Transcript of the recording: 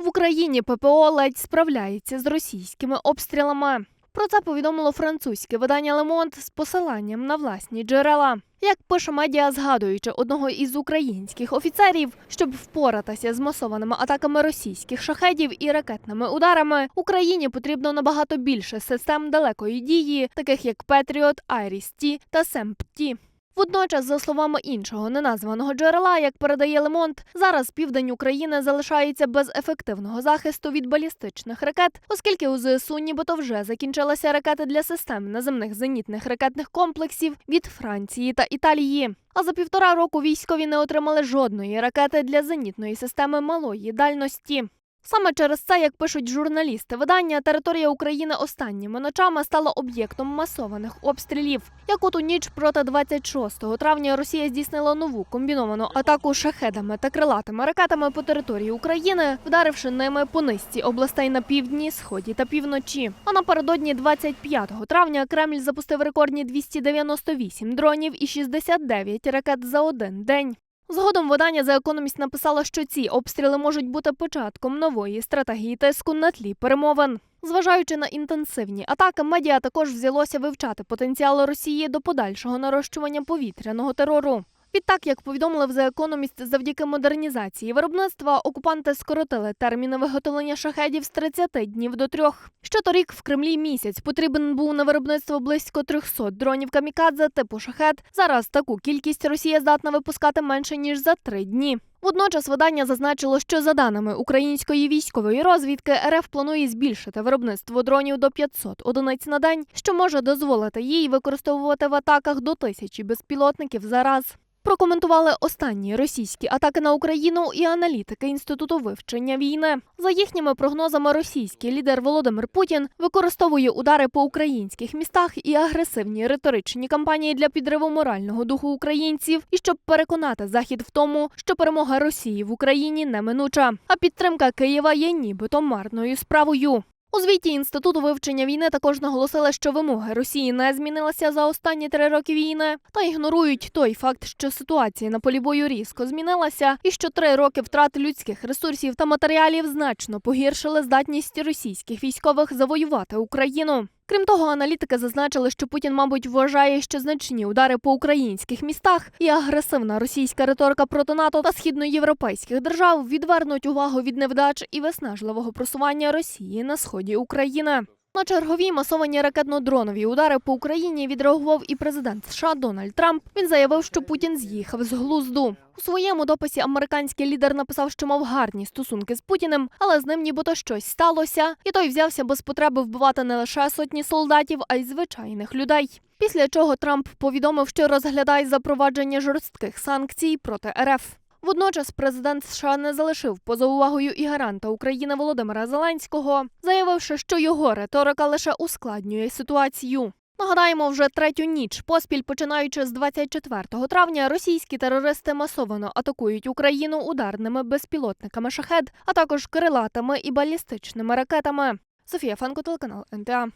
В Україні ППО ледь справляється з російськими обстрілами. Про це повідомило французьке видання Лемонт з посиланням на власні джерела. Як пише медіа, згадуючи одного із українських офіцерів, щоб впоратися з масованими атаками російських шахедів і ракетними ударами, Україні потрібно набагато більше систем далекої дії, таких як Петріот, Айріс-Ті та Семп-Ті. Водночас, за словами іншого неназваного джерела, як передає Лемонт, зараз південь України залишається без ефективного захисту від балістичних ракет, оскільки у ЗСУ нібито вже закінчилися ракети для систем наземних зенітних ракетних комплексів від Франції та Італії. А за півтора року військові не отримали жодної ракети для зенітної системи малої дальності. Саме через це, як пишуть журналісти видання, територія України останніми ночами стала об'єктом масованих обстрілів. Як от у ніч проти 26 травня Росія здійснила нову комбіновану атаку шахедами та крилатими ракетами по території України, вдаривши ними по низці областей на півдні, сході та півночі. А напередодні 25 травня Кремль запустив рекордні 298 дронів і 69 ракет за один день. Згодом видання за економіст написало, що ці обстріли можуть бути початком нової стратегії тиску на тлі перемовин. Зважаючи на інтенсивні атаки, медіа також взялося вивчати потенціал Росії до подальшого нарощування повітряного терору. Відтак, як повідомили The Economist, завдяки модернізації виробництва окупанти скоротили терміни виготовлення шахедів з 30 днів до трьох. Ще торік в Кремлі місяць потрібен був на виробництво близько 300 дронів камікадзе типу шахед. Зараз таку кількість Росія здатна випускати менше ніж за три дні. Водночас видання зазначило, що за даними української військової розвідки, РФ планує збільшити виробництво дронів до 500 одиниць на день, що може дозволити їй використовувати в атаках до тисячі безпілотників за раз. Прокоментували останні російські атаки на Україну і аналітики інституту вивчення війни. За їхніми прогнозами, російський лідер Володимир Путін використовує удари по українських містах і агресивні риторичні кампанії для підриву морального духу українців і щоб переконати захід в тому, що перемога Росії в Україні неминуча, а підтримка Києва є нібито марною справою. У звіті інституту вивчення війни також наголосили, що вимоги Росії не змінилися за останні три роки війни, та ігнорують той факт, що ситуація на полі бою різко змінилася, і що три роки втрати людських ресурсів та матеріалів значно погіршили здатність російських військових завоювати Україну. Крім того, аналітики зазначили, що Путін, мабуть, вважає, що значні удари по українських містах і агресивна російська риторика проти НАТО та східноєвропейських держав відвернуть увагу від невдач і виснажливого просування Росії на сході України. На чергові масовані ракетно-дронові удари по Україні відреагував і президент США Дональд Трамп. Він заявив, що Путін з'їхав з глузду. У своєму дописі американський лідер написав, що мав гарні стосунки з Путіним, але з ним нібито щось сталося, і той взявся без потреби вбивати не лише сотні солдатів, а й звичайних людей. Після чого Трамп повідомив, що розглядає запровадження жорстких санкцій проти РФ. Водночас президент США не залишив поза увагою і гаранта України Володимира Зеленського, заявивши, що його риторика лише ускладнює ситуацію. Нагадаємо, вже третю ніч поспіль, починаючи з 24 травня, російські терористи масово атакують Україну ударними безпілотниками шахед, а також крилатими і балістичними ракетами. Софія Фанко, телеканал НТА.